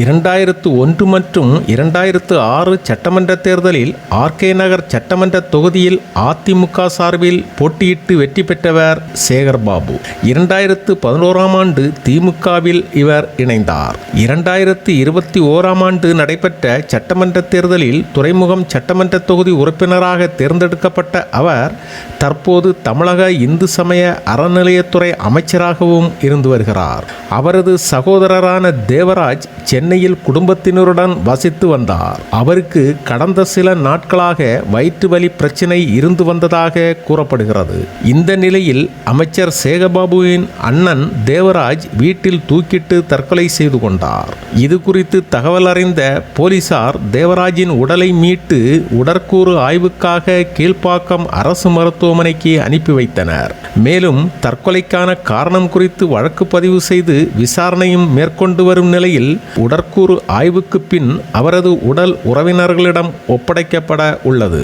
இரண்டாயிரத்து ஒன்று மற்றும் இரண்டாயிரத்து ஆறு சட்டமன்ற தேர்தலில் ஆர்கே நகர் சட்டமன்ற தொகுதியில் அதிமுக சார்பில் போட்டியிட்டு வெற்றி பெற்றவர் சேகர்பாபு இரண்டாயிரத்து பதினோராம் ஆண்டு திமுகவில் இவர் இணைந்தார். இரண்டாயிரத்து இருபத்தி ஓராம் ஆண்டு நடைபெற்ற சட்டமன்ற தேர்தலில் துறைமுகம் சட்டமன்ற தொகுதி உறுப்பினராக தேர்ந்தெடுக்கப்பட்ட அவர் தற்போது தமிழக இந்து சமய அறநிலையத்துறை அமைச்சராகவும் இருந்து வருகிறார். அவரது சகோதரரான தேவராஜ் சென்னையில் குடும்பத்தினருடன் வசித்து வந்தார். அவருக்கு கடந்த சில நாட்களாக வயிற்று வலி பிரச்சனை இருந்து வந்ததாக கூறப்படுகிறது. இந்த நிலையில் அமைச்சர் சேகபாபுவின் அண்ணன் தேவராஜ் வீட்டில் தூக்கிட்டு தற்கொலை செய்து கொண்டார். இது குறித்து தகவல் அறிந்த போலீசார் தேவராஜின் உடலை மீட்டு உடற்கூறு ஆய்வுக்காக கீழ்ப்பாக்கம் அரசு மருத்துவமனைக்கு அனுப்பி வைத்தனர். மேலும் தற்கொலைக்கான காரணம் குறித்து வழக்கு பதிவு செய்து விசாரணையும் மேற்கொண்டு வரும் நிலையில் உடற்கூறு ஆய்வுக்கு பின் அவரது உடல் உறவினர்களிடம் ஒப்படைக்கப்பட உள்ளது.